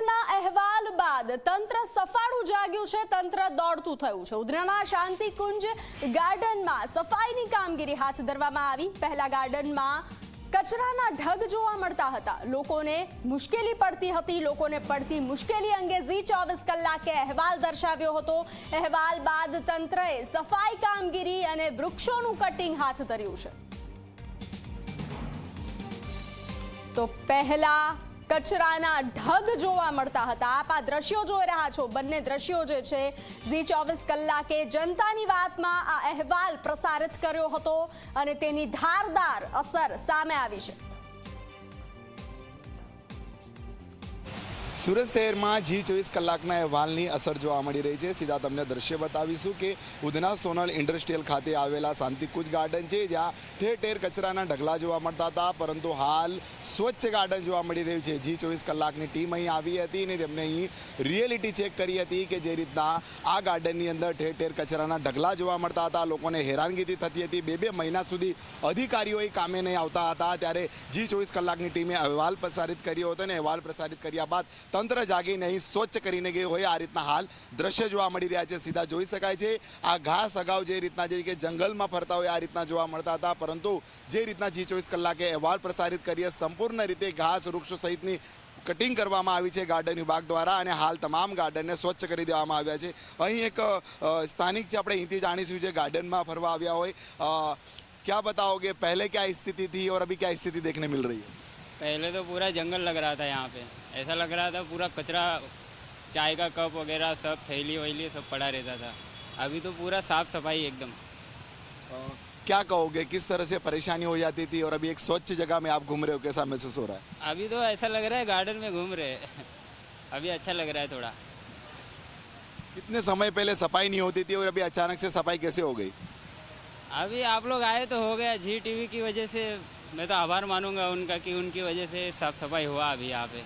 કલાકના અહેવાલ બાદ તંત્ર સફાળું જાગ્યું છે, તંત્ર દોડતું થયું છે. ઉધનાના શાંતિ કુંજ ગાર્ડનમાં સફાઈની કામગીરી હાથ ધરવામાં આવી. પહેલા ગાર્ડનમાં કચરાના ઢગ જોવા મળતા હતા. લોકોને મુશ્કેલી પડતી હતી, લોકોને પડતી મુશ્કેલી અંગે ઝી ચોવીસ કલાકે અહેવાલ દર્શાવ્યો હતો. અહેવાલ બાદ તંત્રએ સફાઈ કામગીરી અને વૃક્ષોનું કટિંગ હાથ ધર્યું છે. તો પહેલા કચરાના ઢગ જોવા મળતા હતા. આપ આ દ્રશ્યો જોઈ રહ્યા છો. બંને દ્રશ્યો જે છે, ઝી ચોવીસ કલાકે જનતાની વાતમાં આ અહેવાલ પ્રસારિત કર્યો હતો અને તેની ધારદાર અસર સામે આવી છે. સુરત શહેરમાં જી ચોવીસ કલાકના અહેવાલની અસર જોવા મળી રહી છે. સીધા તમને દ્રશ્ય બતાવીશું કે ઉધના સોનલ ઇન્ડસ્ટ્રીયલ ખાતે આવેલા શાંતિકુંજ ગાર્ડન છે, જ્યાં ઠેર ઠેર કચરાના ઢગલા જોવા મળતા હતા, પરંતુ હાલ સ્વચ્છ ગાર્ડન જોવા મળી રહ્યું છે. જી ચોવીસ કલાકની ટીમ અહીં આવી હતી અને તેમણે અહીં રિયલિટી ચેક કરી હતી કે જે રીતના આ ગાર્ડનની અંદર ઠેર ઠેર કચરાના ઢગલા જોવા મળતા હતા. લોકોને હેરાનગીથી થતી હતી. બે બે મહિના સુધી અધિકારીઓ કામે નહીં આવતા હતા. ત્યારે જી ચોવીસ કલાકની ટીમે અહેવાલ પ્રસારિત કર્યો હતો અને અહેવાલ પ્રસારિત કર્યા બાદ તંત્ર જાગીને અહીં સ્વચ્છ કરીને ગયું હોય આ રીતના હાલ દ્રશ્ય જોવા મળી રહ્યા છે સીધા જોઈ શકાય છે આ ઘાસ અગાઉ જે રીતના જે કે જંગલમાં ફરતા હોય આ રીતના જોવા મળતા હતા પરંતુ જે રીતના જી ચોવીસ કલાકે અહેવાલ પ્રસારિત કરીએ સંપૂર્ણ રીતે ઘાસ વૃક્ષો સહિતની કટિંગ કરવામાં આવી છે ગાર્ડન વિભાગ દ્વારા અને હાલ તમામ ગાર્ડનને સ્વચ્છ કરી દેવામાં આવ્યા છે અહીં એક અ, સ્થાનિક છે આપણે અહીંથી જાણીશું જે ગાર્ડનમાં ફરવા આવ્યા હોય અ, क्या बताओगे पहले क्या स्थिति थी और अभी क्या स्थिति देखने मिल रही है पहले तो पूरा जंगल लग रहा था यहाँ पे ऐसा लग रहा था पूरा कचरा चाय का कप वगैरह सब थैली वैली सब पड़ा रहता था। अभी तो पूरा साफ़ सफ़ाई एकदम। क्या कहोगे? किस तरह से परेशानी हो जाती थी और अभी एक स्वच्छ जगह में आप घूम रहे हो कैसा महसूस हो रहा है? अभी तो ऐसा लग रहा है गार्डन में घूम रहे हैं। अभी अच्छा लग रहा है थोड़ा। कितने समय पहले सफ़ाई नहीं होती थी और अभी अचानक से सफ़ाई कैसे हो गई? अभी आप लोग आए तो हो गया जी टीवी की वजह से मैं तो आभार मानूँगा उनका कि उनकी वजह से साफ़ सफ़ाई हुआ अभी यहाँ पे।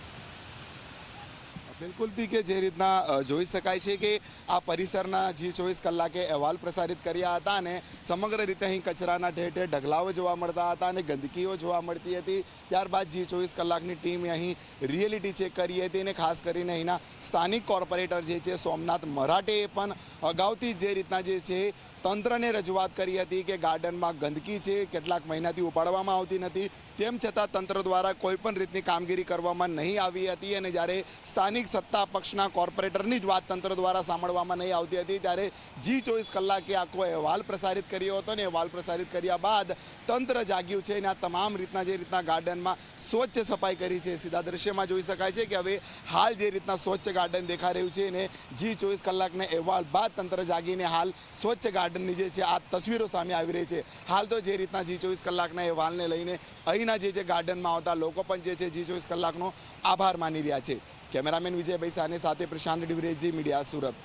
બિલકુલથી કે જે રીતના જોઈ શકાય છે કે આ પરિસરના જે ચોવીસ કલાકે અહેવાલ પ્રસારિત કર્યા હતા અને સમગ્ર રીતે અહીં કચરાના ઠેર ઠેર ઢગલાઓ જોવા મળતા હતા અને ગંદકીઓ જોવા મળતી હતી. ત્યારબાદ જી ચોવીસ કલાકની ટીમે અહીં રિયલિટી ચેક કરી હતી અને ખાસ કરીને અહીંના સ્થાનિક કોર્પોરેટર જે છે, સોમનાથ મરાઠેએ પણ અગાઉથી જે રીતના જે છે, તંત્રને રજૂઆત કરી હતી કે ગાર્ડનમાં ગંદકી છે, કેટલાક મહિનાથી ઉપાડવામાં આવતી નથી. તેમ છતાં તંત્ર દ્વારા કોઈપણ રીતની કામગીરી કરવામાં નહીં આવી હતી અને જ્યારે સ્થાનિક સત્તા પક્ષના કોર્પોરેટરની જ વાત તંત્ર દ્વારા સાંભળવામાં નહીં આવતી હતી. ત્યારે જી ચોવીસ કલાકે આખો અહેવાલ પ્રસારિત કર્યો હતો ને અહેવાલ પ્રસારિત કર્યા બાદ તંત્ર જાગ્યું છે અને આ તમામ રીતના જે રીતના ગાર્ડનમાં સ્વચ્છ સફાઈ કરી છે, સીધા દ્રશ્યમાં જોઈ શકાય છે કે હવે હાલ જે રીતના સ્વચ્છ ગાર્ડન દેખાઈ રહ્યું છે ને જી ચોવીસ કલાકના અહેવાલ બાદ તંત્ર જાગીને હાલ સ્વચ્છ ગાર્ડનની જે છે, આ તસવીરો સામે આવી રહી છે. હાલ તો જે રીતના જી ચોવીસ કલાકના અહેવાલને લઈને અહીંના જે જે ગાર્ડનમાં આવતા લોકો પણ જે છે, જી ચોવીસ કલાકનો આભાર માની રહ્યા છે. કેમેરામેન વિજયભાઈ સાને સાથે પ્રશાંત ડિવરેજી મીડિયા સુરત.